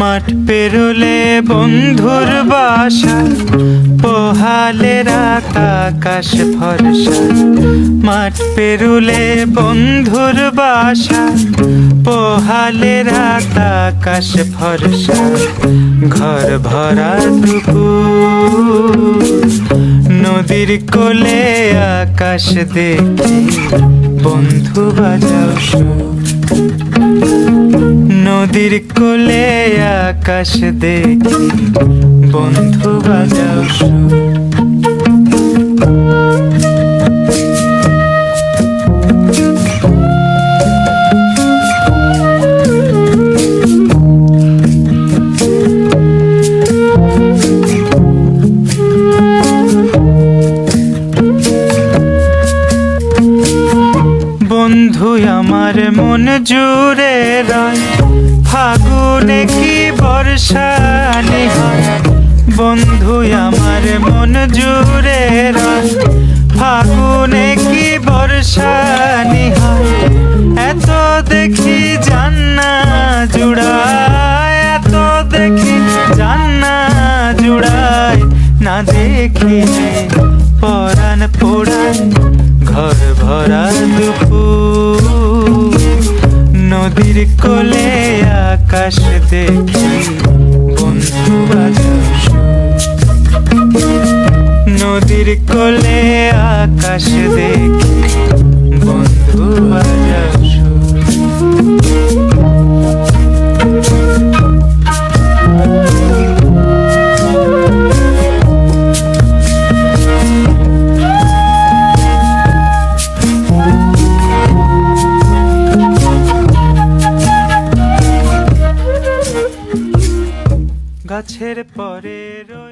মাঠ পেরোলে বন্ধুর বাসা, পোহালে রাত আকাশ ভরসা মাঠ পেরুলে বন্ধুর বাসা, পোহালে রাত আকাশ ভরসা ঘর ভরা নদীর কোলে আকাশ দেখি বন্ধু বাজাও। নদীর কোলে আকাশ দেখি বন্ধু বাজাও সুর। বন্ধু, আমার মন জুড়ে রয়। ফাগুনে কি বর্ষা হয় বন্ধু, আমার মন জুড়ে রয়। ফাগুনে কি বর্ষা হয় এত দেখি জান্না জুড়ায়, এত দেখি জান্না জুড়ায়। না দেখিলে পরাণ পোড়ায়, ঘর ভরা দুপুর। নদীর কোলে আকাশ দেখি বন্ধু নদীর কোলে আকাশ দেখি বন্ধু বাজাও গাছের পরে রই